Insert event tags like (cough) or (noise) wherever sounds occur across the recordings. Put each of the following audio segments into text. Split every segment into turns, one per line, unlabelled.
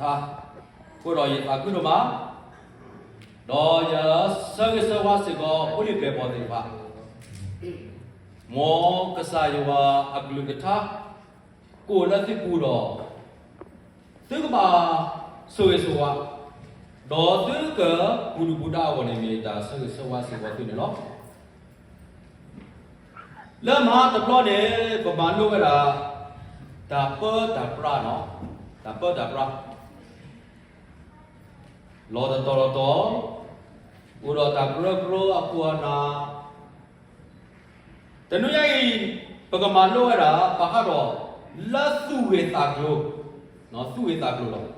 ta ko ro ye ta ku no ma do ya sa ge sa wa se go ko li ke bo de ba mo ka sa yo wa aglu ka ta ko la ti ku ro tu ka ba so ye so wa do tu ka bu du bu da wa ne me ta sa ge sa wa se go tu ne lo လဲမှာတပလို့နေပမာလို့ကတာဒါပေါ်ဒါပရာနော်ဒါပေါ်ဒါပရာ လောဒတော်တော်ဥရောတာကရကရအပူနာတနုယိပကမာလို့ကတာဘာကတော့လသုဝေတာကလို့နော်သုဝေတာကလို့တော့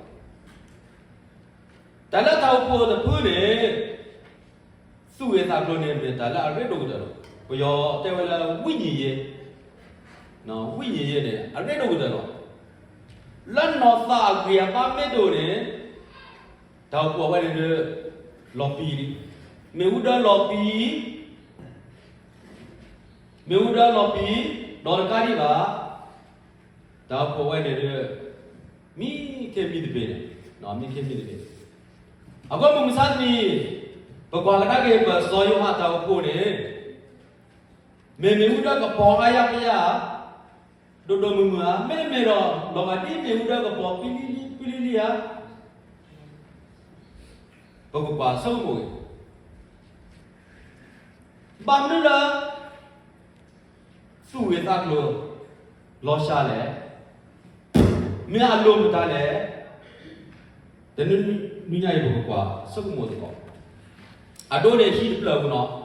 တလတောက်ပေါ်တဲ့ဖူးနေသုဝေတာကလို့နေပြီတလအရတို့တော့ဘယောတေဝလာဝိညာဉ်ရဲ့နော်ဝိညာဉ်ရဲ့တဲ့အဲ့ဒါတော့တယ်နော်လန်နောသာကွေပါမေတို့နေ တော့ပေါ်ဝဲနေလော်ပီမေဝဒလော်ပီမေဝဒလော်ပီဒေါ်ကာရီပါတော့ပေါ်ဝဲနေမိခေမိတဲ့ပဲနော်မိခေမိတဲ့ပဲအခုမှမစားမီဘကွာလကကေပစောယဟာတော့ပို့နေ me me uda ka po aya kaya do do mu ma me me ro lo ma ti me uda ka po pili li pili li ya ba ko pa so mo ba mu la su we ta lo lo sha le me a lo mu ta le de nu nu nya yi ba ko kwa so mo de ko a do de shi de pla ku no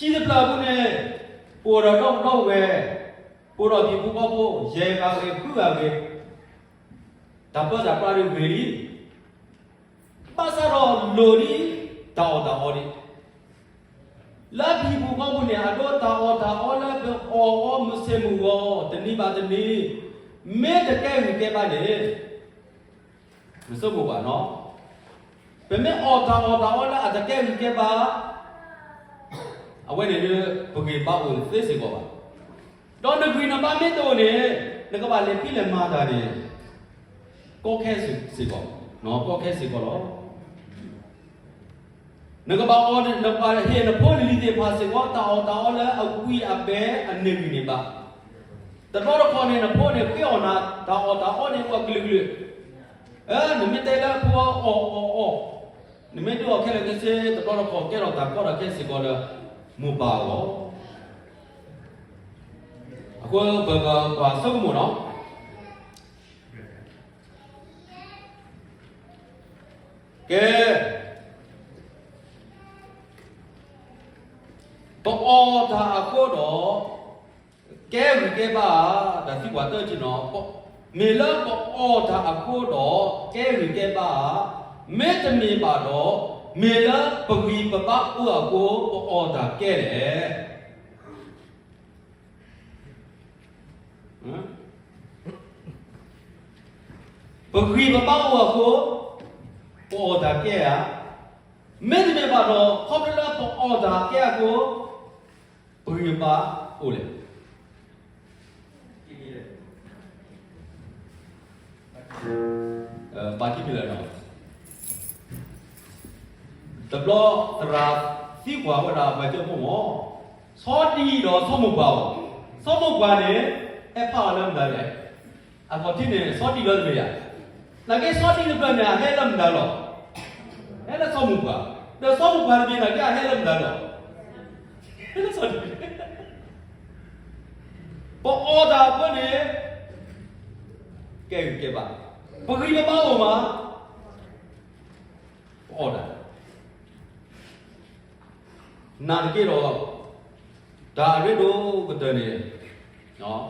ရှိသပလာဘူးနဲ့ပေါ်တော့တော့တော့ပဲပေါ်တော့ဒီဘူဘောဘောရေကာကေခုကာကေတပတ်တာပါရီဝေရီ ပါစရောလိုရီတောက်တောက်ရီလာဘီဘူဘောဘောနဲ့အတော့တောက်တောက်လာပဲအော်အော်မစမူရောတနိပါတနိမဲတကဲဝီကဲပါလေမစဘူးပါနော်ဘယ်မဲ့အော်တောက်တောက်လာအတကဲဝီကဲပါအဝဲနေလေဘုကေပေါ့ကိုသိစေကောပါတော့နဂရီနပါမေတိုနေငကပါလေပြလေမာတာ နေကောခဲစီစီကောနော်ကောခဲစီကောလောငကပါအော်နပါဟေနဖိုလီတေဖာစေကောတာအော်တာအော်လာအကွီအပဲအနေဝီနေပါတတော်ခေါနေနဖိုနေပြောနာတာအော်တာအော်နေဝကလီကလီအဲနမတေလာဖောအော်အော်အော်နမတေအော်ခဲလေကစေတတော်ခေါကဲတော့တာကောရခဲစီကောလာမူပါရောအခုဘယ်ကပါစကမနော်ကဲ တော့တာအခုတော့ကဲဝကဲပါဒါစီဝတ်တော့ချင်တော့မေလပေါ်တာအခုတော့ကဲဝကဲပါမေတ္တမေပါတော့မေလပဂီပပဥအကိုအော်တာကဲတယ်ဟမ်ပဂီပပဥအကိုအော်တာကဲရမေ တ္တမေပါတော့ခေါပလာပေါ်အော်တာကဲကိုပဂီပါဦးလေအဲပါတိပြလာတော့တဘလတရာစီကွာဝဒါဘာကြောမို့စောတီတော့ဆောမပေါ့ဆောမကွာနေအဖော်လမ်းတယ်အဖော်တင်နေစောတီလို့မရလာကေစောတီလို့ပြန်ဟဲလမ်းတယ်လို့ဟဲလဆောမကွာတော့ဆောမကွာ ပြန်လာကြဟဲလမ်းတယ်လို့ဟဲလဆောတီပေါ်အော်ဒါဘယ်နေကဲကဲပါပဂရိမပေါ့မှာအော်ဒါနာကေတော့ဒါရတော့ကတနေနော်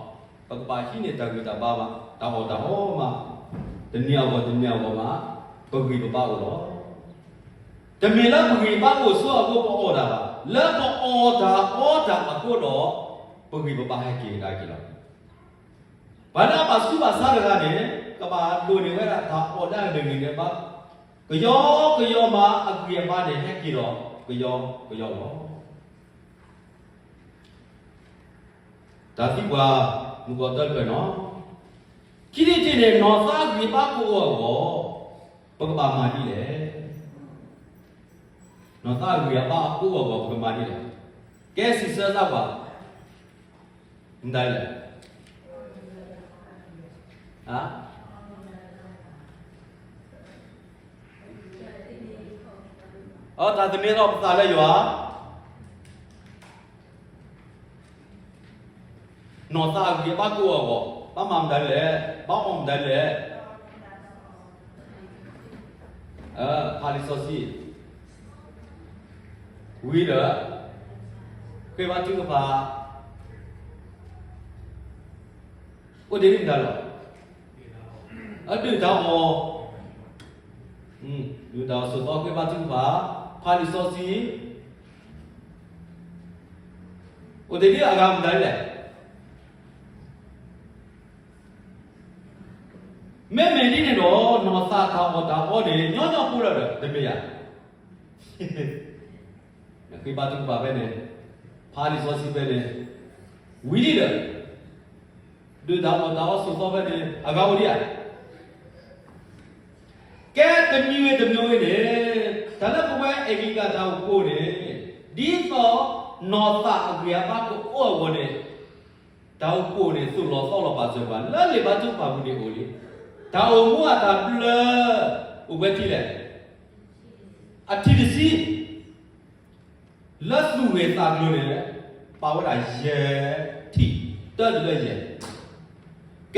ပကပါရှိနေတာကတာပါပါတာဟောတာဟောမှာတနည်းဘောတနည်းဘောမှာပဂိပပါတော့တမီလာပဂိပါကိုဆိုအကိုပေါ်တာပါလက်ပေါ်တာအော်တာအကိုတော့ ပဂိပပါဟဲကေတာကေလားဘာနာပါစုပါစားရကနေကပါလိုနေဝဲတာဒါအော်တာနေနေပါကယောကယောမှာအကွေပါနေဟဲကေတော့ကယောကယောတော့ဒါတိကွာမူကောတက်ပဲနော်ခခိရိတင်နေနော်သာဝိပါကိုရောဘဂဗာမာတိလေနော်သာဝိပါကိုရောဘဂဗာမာတိလေကဲစီစသာပါမန်တယ်လေဟာအော်ဒါသမီးတော့ပါ လဲရွာနော်တာကြီးပါကူအောပါမမ်တယ်လေပါအုံတယ်လေအာဟာလီဆိုစီဝီရခေဘာတူပါကို 어디 달 라? 아, 다 뭐. 음, 누다 소도 그 바진 봐. 파리 소 시. 어디 아가 달 래? 매매리는 너 너사 타고다 어디 녀녀 뿌려 라. 데미 야. 그 바진 봐 베 네. 파리 소시 베 네. 위리를 လီစောစီပဲနဲ့ဝီဒီတယ်ဒူဒါဝဒါဝဆိုတော့ပဲနဲ့အကောဒီရကဲတမျိုးတမျိုးနဲ့ဒါလည်းဘဝအဂိကတာကိုပို့တယ်ဒီတော့နော်တာအကြရပါကိုအော်ဝနေတောက်ပို့နေသူ့လောတော့လောပါစပါလဲလေပါသူပါဘူးဒီဟိုလေဒါအုံမူအတာပလဥပတိလေအတိဒစီလက်လူဝေတာမျိုးနေပါဝရရဲတိတော်တယ်ရဲ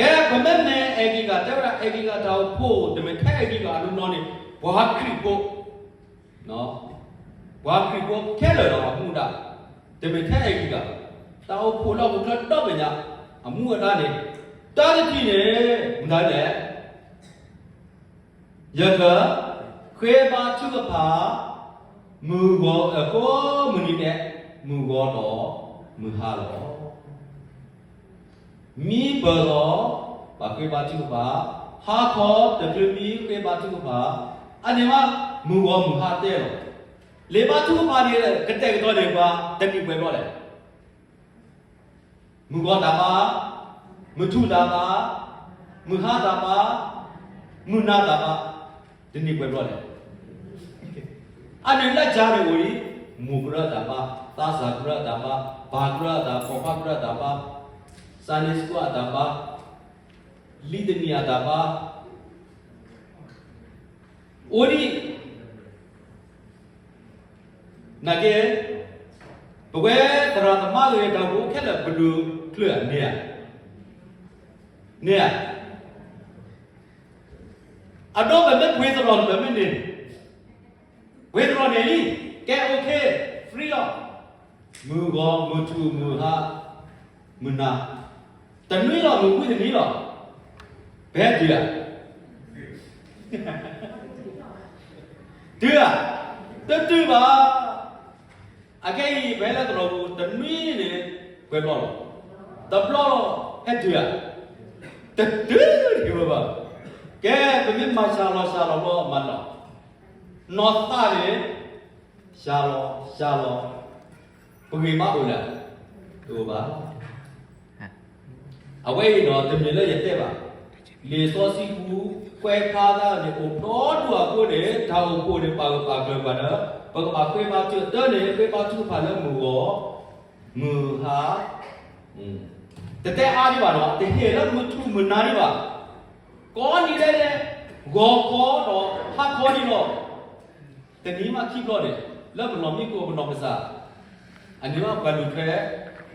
ကဲဘမနဲ့အဂိကတဲ့ရအဂိကတောက်ဖို့တမထဲအဂိကအလုံးတော်နေဘွားခရီကိုနော်ဘွားခရီကိုထဲလော်တော့အမှုတာတမထဲအဂိကတောက်ဖို့တော့ဘုရားတော့ပညာအမှုအတားနေတားတိနေ မသားလေယကခွေပါချုကပါမူဘောအကောမူနိတဲ့မူဘောတော့မူဟာလောမိဘောတော့ဘာခွေပါချုကပါဟာခေါ်တပြမီခွေပါချုကပါအနေမှာမူဘောမူဟာတဲ့တော့လေပါချုကပါဒီကတဲ့ကတော့လေပါတတိပဲတော့လေမူဘောတာပါမထုတာပါမူဟာတာပါမူနာတာပါဒီနေ့ပဲတော့လေအနေလက်ကြတယ်ကိုမူကရတာပါသာသာကရတာပါဘာကရတာပောဖကရတာ ပါစာနိစကွာတာပါလီဒနီယာတာပါအိုဒီနဂေဘဝဲတ tần núi lò mình quy tần núi lò. Bé chưa? (laughs) Chưa? Tớ chưa mà. À cái bé là tụi nó tần núi này quên lo tập lo hết chưa? Tớ chưa thì mà cái tụi mình mà sao lo sao lo lo mà lo nó ta đi sao lo sao lo bởi vì má ủi là ủi bà? တော့ဘယ်ဒီလားဒီလားတတူပါအကဲဘယ်လဲတော့တနွေးနေဘယ်တော့ the blood head to ya the dude you ba ke be mi ma sha lo sha lo lo ma lo no ta le sha lo sha lo bu gi ma u la tu ba a wei no de mi le ye te ba le so si ku kwe kha da ne ko do du a ko de da o ko de pa pa ko ba da ba ba kwe ba chu de ne kwe ba chu pa le mu go mu ha တတဲအားဒီပါတော့တဟေရမထုမနာဒီပါကောနေတယ်လေဂေါ်ကောတော့ဟာကောဒီတော့တနည်းမှခိတော့တယ်လက်မလောမီကိုမနောပစာအနိမဘလူခဲ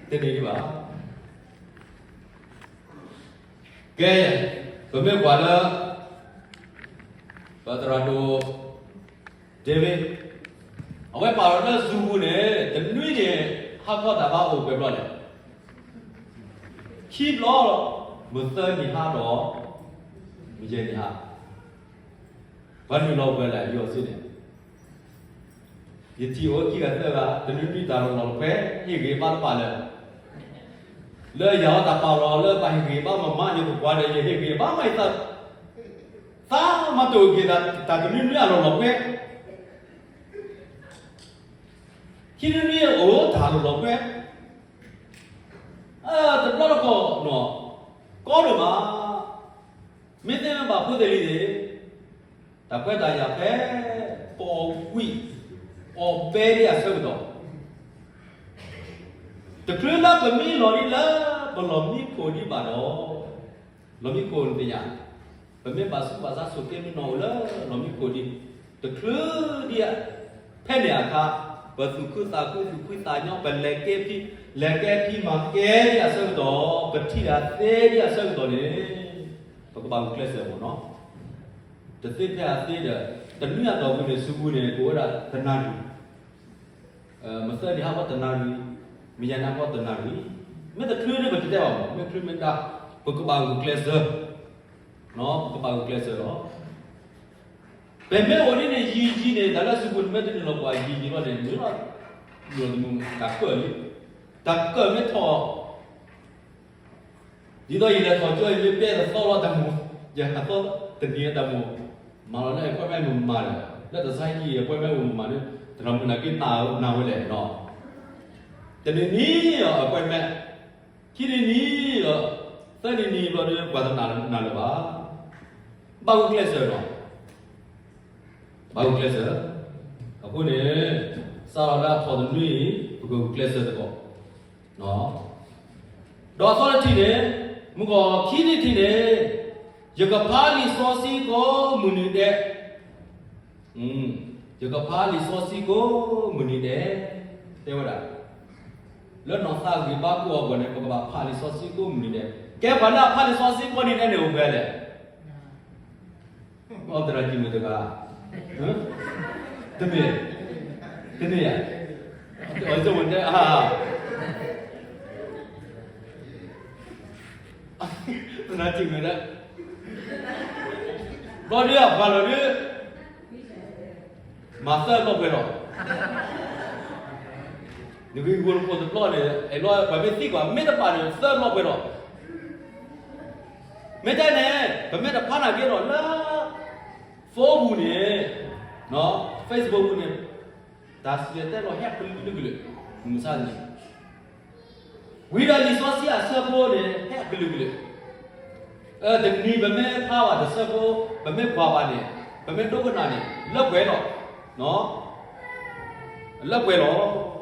တနေဒီပါ ကဲဘယ်မဲ့ကွာလားဘာတရာဒိုဒေးဗစ်အဝဲပါတော့ဇူဘူးနဲ့တနွေးတယ်ဟာကောတာဘာအိုပဲပြောတယ် keep law mu thơ ni ha đó mi je ni ha ba ni lo ba la yo si ne ye ti o ki ga ta ga de ni ni ta lo lo pe hi ge ba pa le le ya ta pa lo le pa hi ge ba ma ma ni ko kwa de ye hi ge ba mai ta ta ma to ge da ta de ni ni lo lo pe ki ni ni o ta lo lo pe အာတဘလကောနော်ကောတော့မှာမင်းတဲ့ဘာဖို့တယ်လေတကွက်တာရဖဲပေါ်ကွီအော်ပဲရဆောတော့တကယ်လားပမီလော်ရီလားဘလော်မီကိုဒီပါတော့လော်မီကိုတင်ရပမေပါစုပါစားဆိုကေမနော်လားလော်မီကိုဒီတကယ်ဒီဖဲနေအခါဘသူကုတာကုသူကုတာညောဘလက်ကေပီလက်ကဲပီမကဲရဆောတော့ပတိရသေးရဆောတော့လေဘကဘာကလစ်ဆောနော်တသိပြအသေးတဲ့တနည်းတော်ဝင်စုဘူးနေကိုရတနာရီအဲမစတဲ့ဟာတ နာရီမိညာနာဘောတနာရီမေတ္တခရနေဘတ်တဲ့ပါမေခရမတာဘကဘာကလစ်ဆောနော်ဘကဘာကလစ်ဆောနော်ဘယ်မဲ့ဝင်နေရီကြီးနေတာလားစုဘူးမဲ့တဲ့လောပွားရီကြီးတော့တယ်မျိုးတော့မျိုးလုံးတက်ကွယ်တက်ကွယ်မဲ့တော့ဒီတော့ရတဲ့တော့ကြွေးပြည့်တဲ့ဆောတော့တမှုရဟတော့တနည်းတမှုမာရလည်းကွယ်မဲ့မှုမာတယ်လက်တဆိုင်ကြီးရကွယ်မဲ့မှုမာတယ်တရမနာကိနာနာဝဲလေတော့ တနည်းနီးရောကွယ်မဲ့ခိရနီးရောသနီနီးဘောတယ်ဘာသာနာနာလပါဘာကလစ်ဆောတော့ဘာကလစ်ဆောအခုနေစာရတာထော်တဲ့နွေဘုကကလစ်ဆောတော့နော်တော့ authority နဲ့မကောခိတိတိနဲ့ယကဖာလီစောစီကိုမူနေတဲ့อืมယကဖာလီစောစီကိုမူနေတဲ့တဲ့ဝလား လောနော်သာဂီဘာကူအောကနေပကဘာဖာလီစောစီကိုမူနေတဲ့ကဲဘာနာဖာလီစောစီကိုနေတဲ့နေဦးပဲလေအော်တရာကြီးမတကဟမ်တမေတနေရအော်ဇဝန်တဲ့အာနာကြည့်မလားဘာလို့ရဘာလို့လဲမသတ်တော့ပဲတော့ဒီကိဝရပေါ်တော့လေအဲ့တော့ဘာပဲတိ ကွာမေတ္တာပါနေသတ်တော့ပဲတော့မေတ္တာနဲ့ဗမေတ္တာဖာနာပြေတော့လာဖိုးဘူးနေနော် Facebook ဘူးနေဒါစီတဲ့တော့ဟက်ပလူလူလူမစားနေဝိဒါလီစောစီအဆပေါ်နေဟက်ပလူလူအဲ့ဒါနီဗမဲဖာဝါတ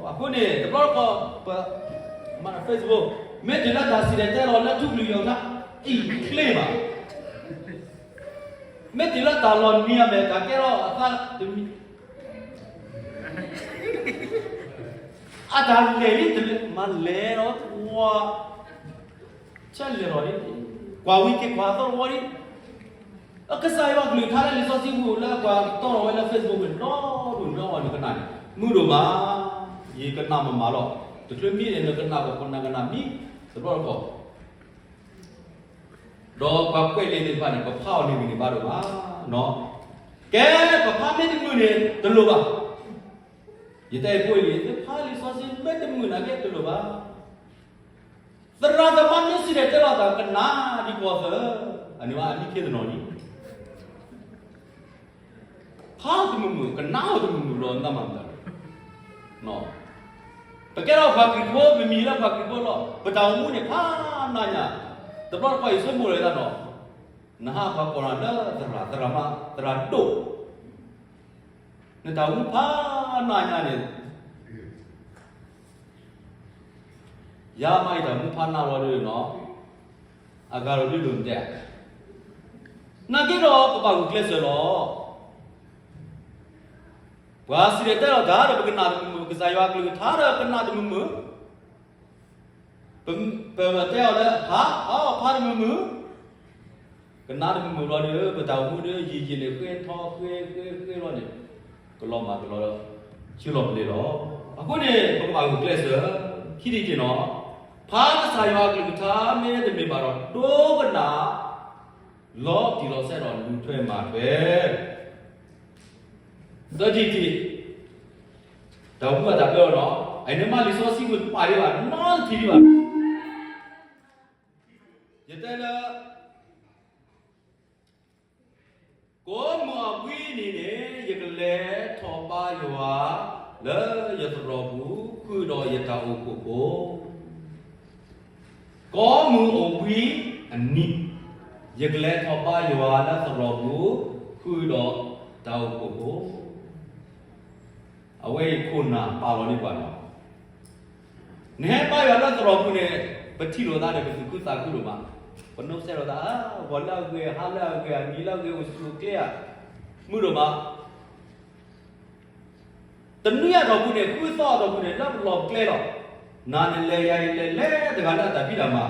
ဆဘောဗမဲဘွာပါနေဗမဲဒုက္ခနာနေလက်ွယ်တော့နော်လက်ွယ်တော့အခုနေတဘောကမန Facebook မဲဒီလာဒါစီတဲ့တော့လက်ထုလူရောက်တာအေးကလေးပါမဲဒီလာတာလောနီယာမဲကကဲတော့အသာတမီအတားလေလိတမလဲတော့ဝါချက်လေတော့ kwa wiki kwa thor wari akasa yawa glu thara le so si mu la kwa tor wa la facebook no du no wa ni kana mu do ma ye kana ma ma lo to kle mi ne kana ko kona kana mi so ro ko do kwa kwe le ni ba ni ko phao ni ni ba do ma no ke ko pha me ti mu ne to lo ba ye tai pwe le pha le so si me ti mu na ke to lo ba သရသမမျက်စိနဲ့တက်တော့တာကနာဒီပေါ်သအနိဝအနိခေတနော်ဒီဟာတမမ ကနာတမမလောနမန္တနော်တကယ်တော့ဘာကီကိုမမီလာဘာကီကိုလောပတောင်မှုနဲ့ဖာနာညာတပတ်ပိုင်ဆွမိုးလေတာနော်နာဟာကောရာဒါသရ వాసిరేతర దార బగనాదము గజాయాకులు తార బగనాదము బం బమతేల హా ఆ పారము గనాదము రోడు బతాము దే యిజిలే క్వే థో క్వే క్వే క్వే రోడు గలోమా గలో చిలో లేరో అకునే బగమాగు క్లేస్ కిడికినో 파사야글루 타메데 메바로 도그나 로 디로세로 루트에 마베 30 Dahu ada apa no? Animal resource itu pari war, non thiri war. Jadi la, kau mau ni ni, ya kele thopa yawa, le ya terobu, ku do ya tahu kubo. Kau mau kui ani, ya kele thopa yawa le terobu, ku do tahu kubo. ကလောမှာကလောချီလောလေတော့အခုနေပပကူကလစ်ဆိုခိတိကျင်တော့ဖားစာယောကလူသားမဲတဲ့မေပါတော့ဒိုးကနာလောဒီလောဆက်တော့လူထွဲမှာပဲဒတိတိတော့ဘာတာပြောတော့အဲ့ဒီမှာ resource ကိုပါရပါနော်ဒီပါရတဲ့လားကိုမဝီနေနေရကလေထောပါယောလဲရတရောဘူးခုတော့ရတာအုပ်ကိုကို có mưa ổ quý anh nị ယကလက်ထောပါယောလာသရောဘူးခုတော့တောက်ကိုကိုအဝေးခုနာပါလို့နေပါတော့နဲပါယောလာသရောဘူးနဲ့ပတိလိုသားတယ်ကုသကုလိုမှာဘနုဆဲရောသားဘောလောက်ကေဟာလောက်ကေနီလောက်ကေဥစုကေမှုတော့မှာတနည်းတော့ဘူးနဲ့ကုသတော့ဘူးနဲ့လောက်လောကလဲတော့နာနေလေရိုင်လေလေတကနာတာပြတာမှာ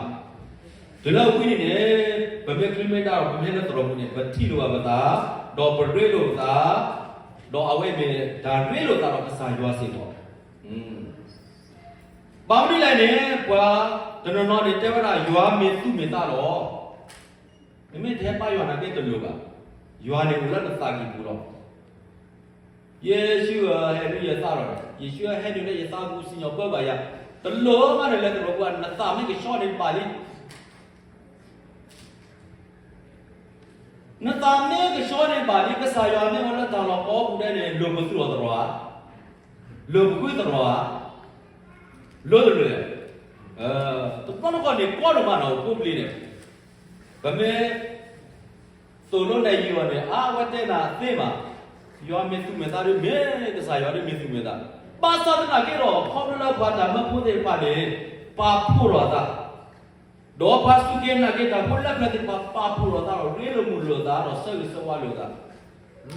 ဒီလောက်ပြီးနေဗမေကလီမီတာဗမေနဲ့တော်ဘူးနဲ့ဗတိလိုပါတာတော့ပရေလိုသာ တော့အဝဲမေဒါရေလိုသာတော့အစာရွာစီတော့อืมဘာမလို့လဲနေကွာကျွန်တော်တို့တေဝရရွာမေသူမေတာတော့မမေတဲ့ပါရွာနာတဲ့တူပါရွာနေဘူးလားသာကြီးဘူးတော့ယေရှုဟဲ့ဒီရသားတော့ယေရှုဟဲ့ဒီနဲ့ရသားဘူးစင်ရောက်ပါရတလုံးမနဲ့လည်းတော့ကွာနတာမေကရှော့နေပါလိနတာမေကရှော့နေပါလိ ကစားရွာနေဝလာတော်တော့ပေါ်ဘူးတဲ့လုံမသူတော်တော်လုံကွေးတော်လို့လို့အဲတော့ဘာလို့ကနေပေါ်တော့မနော်ပုတ်လေးတယ်ဗမေသို့လို့နေယူရတယ်အာဝတ်တဲ့နာသိပါယောမေသူမေသားရမေကစားရွာရ တော့ခေါ်လို့ဘာတာမဖို့တဲ့ပါလေပါဖို့ရတာတော့ပါစုကေနာကေတာဘုလကတဲ့ပါပါဖို့ရတာရေလိုမှုလို့တာတော့ဆက်စဝါလို့တာ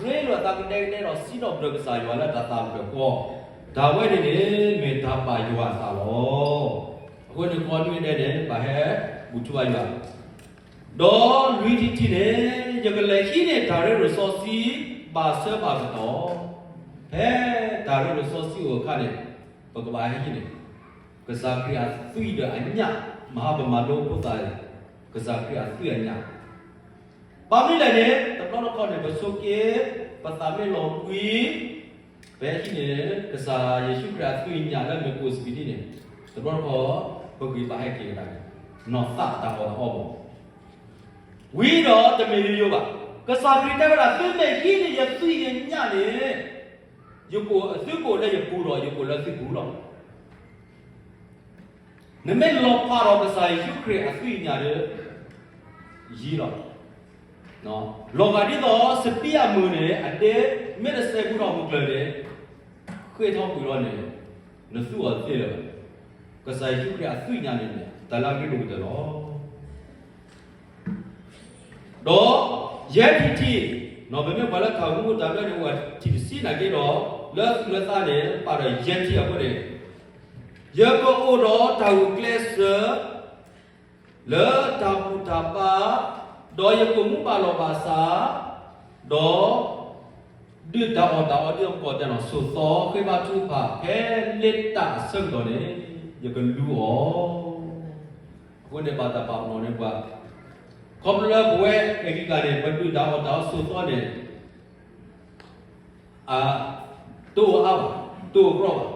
ရေလိုတာကနေနေတော့စီတော့ဘရကစားရွာလာတာတာဘကောဒါဝဲနေနေမေတာပါရွာတာလောအခုဒီကောတွင်းတဲ့ဘာဟဲဘူချွာရွာတော့လူကြီးကြီးနေရကလေးရှိနေတာရဲ resource ပါဆပါကတော့ဟဲဒါရဲ resource ကိုခါနေပကဘာဟဲကြီးနေကစားပြာသွီတဲ့အညာ မဟာဗမာလောပုတ္တရကစားပြာသွီအညာပါမိလည်းနေတတော်တော့ခေါ်နေပစုကေပတာမေလောကွီဘယ်ကြီးနေကစားယေရှုခရစ်သွီညာလည်းမကိုစပီဒီ နေတတော်ခေါ်ပကွေပါဟဲကေတာနော်တာတာဟောဟောဝီတော့တမေရီယောပါကစားပြတဲ့ကလာသူ့မဲ့ကြီးနေရသူ့ရညနေယကိုအသူ့ကိုလည်းယပူတော့ယကိုလည်းသူ့ဘူးတော့နမေလောပါတော့ကစားယူခရအသူ့ညာတဲ့ရီတော့နော်လောကဒီတော့စပိယမူနေအတဲမေရစေကူတော့မူကလေခွေတော့ပူတော့နေနစုအသေးတယ်ကစားယူခရအသူ့ညာနေတလာကိလို့တော့တော့ရဲတီတီနော်ဘယ်မှာဘလခေါမှုတာလည်းဟိုတီစီနာကေတော့လက်လက်သားတယ်ပါရရဲတီအပေါ်တယ် ယေကိုအိုတော့တာဝကလစ်လေတာပူတာပါတော့ယေကိုမှုပါလောပါစာတော့ဒီတာအော်တာအော်ဒီပေါ်တယ်နော်ဆိုတော့ခေပါသူပါခဲလက်တာစံတော့တယ်ယေကလူအောကိုနေပါတာပါနော်နေပါ Komla bue egi kare batu dao dao su to ne a tu aw tu pro ako ne da pa mo ne bua ne pele ta so do di do ke se no do ba ka man lo ba ke se aw le ako ne pa ku class yu ku class la da pu da pa ta la da pu da pa ne do ta pu da pi da ma de ba da pu da pa do ta pu da pi da ma တမေဘွယ်ဘ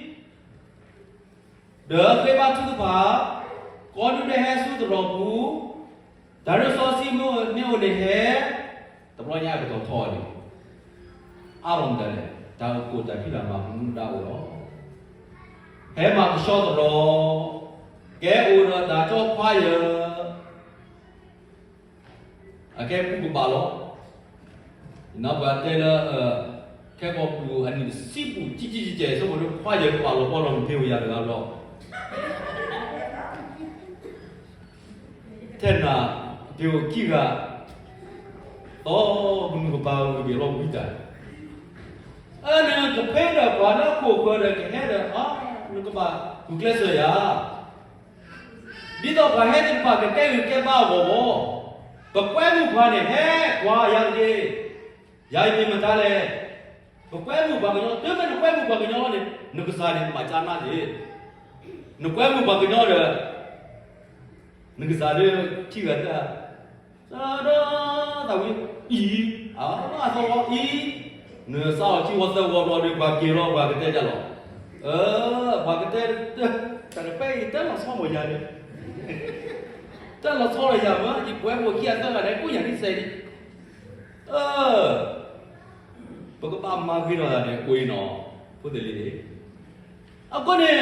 ki ga to bu ko ba o ge lo bu ta. Ana ko pe da ba na ko ko da ke he da a nu ko ba ku kle so ya. Di do ba he de ba ke ke ke ba wo wo. ဘကွဲမှုခွာနေဟဲ့ကွာရည်ရိုင်နေမသားလဲဘကွဲမှုဘာကညောတွဲမဲ့ကွဲမှုဘာကညောနေနု 됐나? 그리고 기가 어, 너무 바울이 너무 있다. 아, 내가 그 페라 바나고 그렇게 해라. 아, 그거 봐. 그래서야. 믿어봐 해는 봐. 그때 이렇게 봐고. 그 꿰무 그 관에 해. 와, 양기. 야이님은 달래. 그 꿰무 방은요. 뜨면 꿰무 방은요. 너그 사람이 뭐 맞잖아. နကွဲမှုဘာကညောရငကစားရကြည့်ရတာသာရာတဝီအီအာမသောအီနေစာချီဝတ်တော်တော်ဒီဘာကေရောဘာကတဲ့ကြလောအဲဘာကတဲ့တရပေးတယ်မဆောမရတယ်တက်လာဆောရရမှာဒီဘွဲကိုကြီးအတက်လာတယ်ကိုရနေစေတယ်အဲဘကပါမာကြီးတော့တယ်ကိုင်းတော့ဖုတ်တယ်လေအကောနဲ့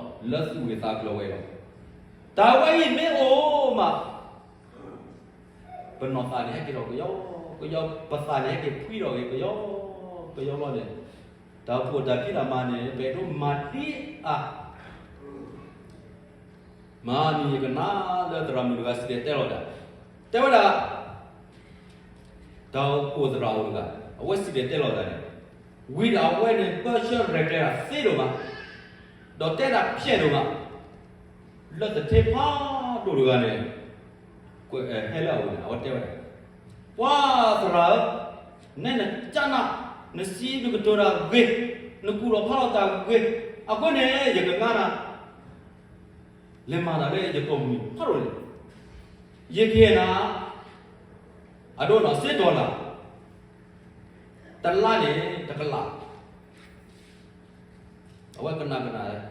လက်စုဝေသားကလောဝဲတော့ဒါဝဲရင်မေအိုမဘနောသားလည်းကြောကိုယောကိုယောပစာလည်းကဖွီတော့ကိုယောကိုယောလို့လေဒါဖို့ဒါပြလာမနဲ့ဘယ်တော့မတိအာမာနီကနာလက်တရမလူကစတဲ့တဲ့တော့တာတဲ့ဝတာတော့ကိုသရာဝကအဝက်စီတဲ့တဲ့တော့တာ without when partial regular စေတော့မှာ တော့တဲ့တာဖြစ်တော့မှာလက်တဲ့ဖာတို့လိုကနေကိုဟဲလာဝင်အော်တဲ့ဝါသရာနဲ့နဲ့ကျနာနစီဘကတော်ရာဂေနကူရဖာတာဂေအခုနဲ့ရကငါနာလေမာလာလေရကုံမီဟာလို့ရခေနာအတော့နော်စစ်ဒေါ်လာတလနဲ့တကလာအဝကနာကနာ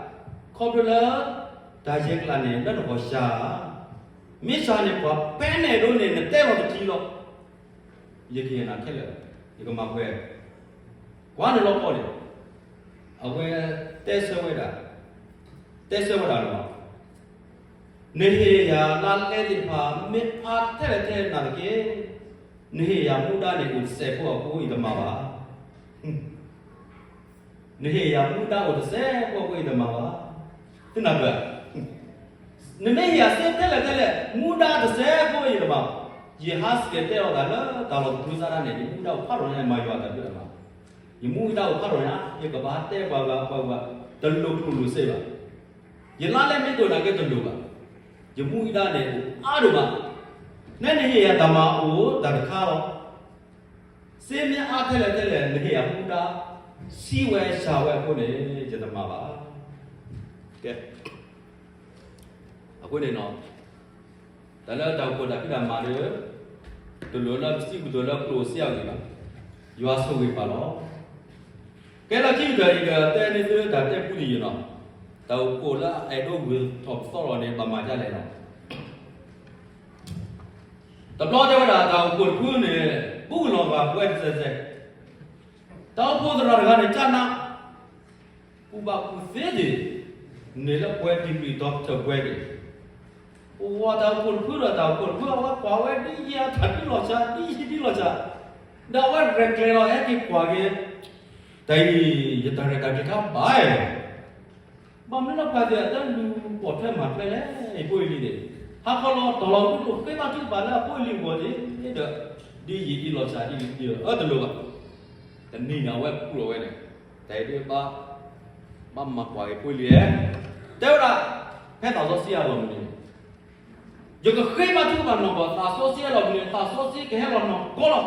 တော့ရပါနေလက်တလလာနေလာတော့ဒမ wira la ki wa kwa le te glo wa kwa nya le glo ne te wala kho de la da ye kla ne la no sha mi sha ne kwa pe ne do ne ne te lo ti lo ye ki na ke le ye ko ma kwe kwa ne lo ko le a we te se we da te se we da lo ne he ya la le di pha mi a te le te na ke နေရမူတာနေကိုစေဖို့ကိုဤတမပါနေရမူတာကိုစေဖို့ကိုဤတမပါ တင်နာပါနမေရစေတယ်လေတယ်လေမူတာစေဖို့ဤတမယေဟတ်ကတဲ့တော့ဒါလားဒါလို့သူစားရနေဒီမူတာကိုဖတ်ရနေမှာရွာတယ်ပြမှာဒီမူတာကိုဖတ်ရရဒီကဘာတဲ့ဘာဘာဘာဘာတလူကလူစေပါယေလာလည်းမြေတို့နာကဲတလူပါယမူတာနေအားတော့ပါနဲ့နေရဓမ္မအိုတတခါတော့စေမြအားထက်လက်ထက်လက်နေရဘုရားစီဝဲရှာဝဲဖို့နေကျဓမ္မပါ ကဲအခုနေတော့တလည်းတော့ကိုတာပြတာမာလေဒလိုလာစီဘဒလိုကလိုစီအောင်ဒီပါရွာဆိုဝေပါတော့ကဲလာကြည့်ကြရကတဲ့နေတဲ့ဒါတဲ့ပူဒီရနော်တော့ကိုလာအဲ့တော့ဝီထော့ဆော်ရနေပါမှာကြလဲတော့တပလောတဲ့ဝဒါတောင်ကိုခုနေပုလောပါပွဲဆက်ဆက်တောင်ဖို့တော်ကနေချနာဥပကုသေးတယ် နေလပွဲတီပီတော့တပွဲတယ်ဝါတောင်ကိုခုရတောင်ကိုခုဝါကွာဝဲဒီရထပ်လို့ချာဒီဒီလို့ချာဒါဝရက်ကလေးတော့အဲ့ဒီကွာကေတိုင်ရတရကတိကပါရဲ့ဘာမလို့ပါတဲ့တန်လူပေါ်ထက်မှာပဲလေပွေလီတယ် ha kalau tolong dulu ke ma tu bala po li bo de ni de di yi di lo sa di di a de lo ba de ni na we pu lo we ne dai de ba ba ma kwa ke pu li e de ra phe tao so sia lo ni yo ke ke ma tu ba no ba ta so sia lo ni ta so sia ke he lo no ko lo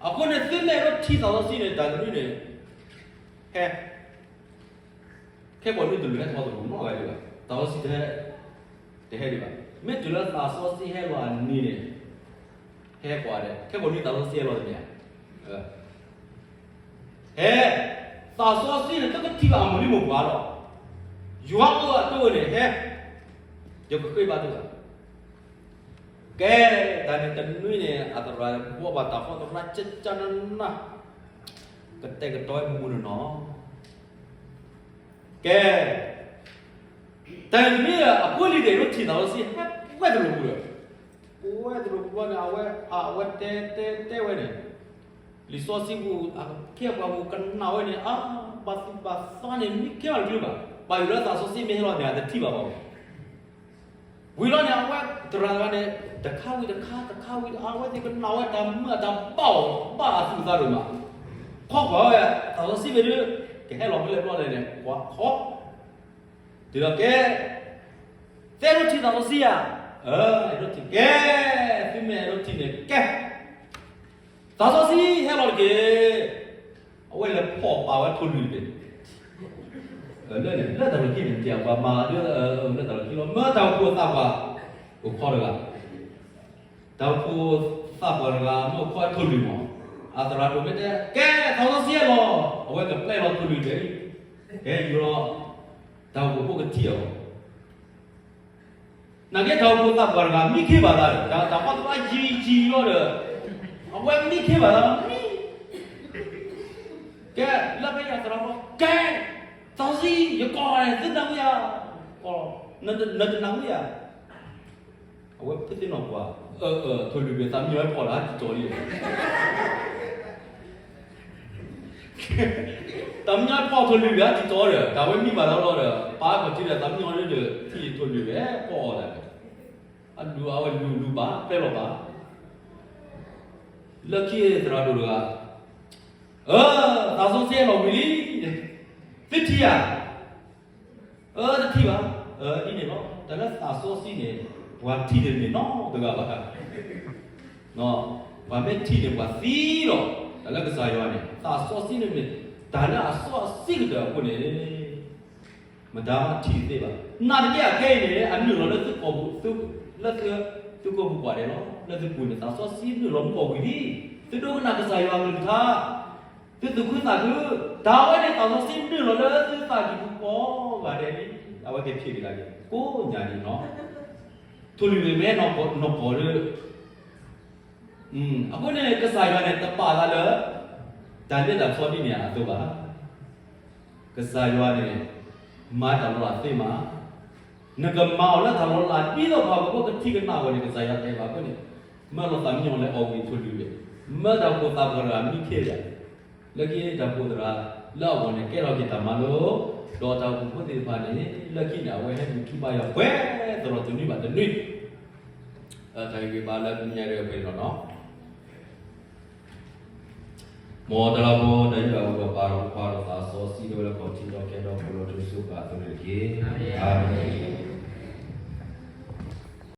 a ko ne tin ne ro thi tao so si ne da ni ne he ke bo ni de lu he tao do no ga de ba tao si de de he de ba မေတူလာသာစောစီဟဲဝါနီနေဟဲကွာတဲ့ခဲကိုနီသာစောစီဟဲလို့မြန်ဟဲ သာစောစီနဲ့တကတိပါမလို့မပါတော့ယူဟာကတော့တော့နေဟဲရုပ်ခွေးပါတော့ကဲဒါနဲ့တနွေနဲ့အတရာဘောဘာတာဖောတရာချက်ချနနာကတဲ့ကတော့မူနော်ကဲတန်မီအပွလိတဲ့လို့ထင်တော့စီဟက်ဝဲတယ်လို့ဘူးဝဲတယ်လို့ဘာနာဝဲအဝဲတဲတဲတဲဝဲနေလီ ဆိုစီဘူးအကေဘာဘူးကန်နာဝဲနေအာဘာစီဘာစာနေမိကေအလူပါဘာယူရတာဆိုစီမေဟောနေတယ်တိပါပါဝီလောနေအဝဲတရာကနေတခါဝီတခါတခါဝီအဝဲဒီကနာဝဲတမ်းမတမ်းပေါ့ပါသူသားတို့မှာခေါက်ပါရဲ့တော်စီမေရကဲလောမလဲပြောလဲနေကွာခေါက်ဒီတော့ကဲတဲရချီ တော်စီယာအဲရချီကဲပြမေရချီနေကဲတော်စီဟဲလောကေအဝဲလေပေါ့ပါဝဲထုလူပဲအဲလဲလဲလက်တော်ကြီးနေကြပါမာရအဲလက်တော်ကြီးလောမတော်ကိုသပါကိုခေါ်ရကတော့ကိုသပါရကမခေါ်ထုလူမောအတရာတို့မဲ့ကဲတော်စီလောအဝဲကပလဲလောထုလူတယ်ကဲယူရောတော့ကိုပုတ်ကတိရောနာကေတော့ကို အဝဲမိခေပါလားမိကဲလက်ပဲရတော့ကဲသောစီရကောရတဲ့တံမရကောနတ်နတ်နမရအဝတ်ပြတဲ့တော့ကွာအဲအဲထွေလူပဲတမ်းရွယ်ပေါ်လာတော်လေးတမ်းရွယ်ပေါ်ထွေလူပဲဒီတော်ရဒါဝဲမိပါတော့တော့ပါမကြည့်တဲ့တမ်းရွယ်လေးတွေဒီထွေလူပဲပေါ်လာတယ်အလူအဝလူလူပါပဲတော့ပါလက်ကြီးတဲ့တော်တို့က ờ tao xuống xe vào mỹ tiếp thi à ờ tiếp thi mà ờ đi này nó tại nó tao xuống xe này và thi đến này nó được gặp bạn nó và mấy thi đến và xí rồi tại nó cái sao này tao xuống xe này mình tại nó xuống xe cái đó của này mà đã thi thế mà nãy cái cái này anh nhớ nó tự có tự nó tự tự có một quả đấy nó nó tự buồn tao xuống xe nó lắm có cái gì tự đâu có nãy cái sao mình tha သူ သူခွသာသူဒါဝဲနဲ့တောင်စင်းပြလို့လေသူသာကြည့်ပေါ်ပါတယ်ဒါဝဲကဖြစ်ပြီလားကိုညာဒီနော်သူလူမဲနော်ပေါ်နော်ပေါ်လေอืมအခုနဲ့ကစားရတဲ့တပါလာလေဒါနဲ့တော့စောတိနေရတော့ပါကစားရတဲ့မာတော်လာသိမှာငကမောလာတော်လာပြီးတော့ဘာကိုကတိကနာဝဲကစားရတဲ့ပါကိုနေ မလို့တမ်းညောလဲအော်ပြီးသူလူလေမတော့ကိုတာကရာမိခေရ lagi dapur dra la wone ke ro kita malo do ta ku pu ti pa ni lagi na we he tu ba ya we dro tu ni ba de ni a ta ki ba la nya re pe no no mo da la bo da ya wo ba ro pa ro ta so si do la ko ti do ke do ko lo tu su ka tu ni ki amen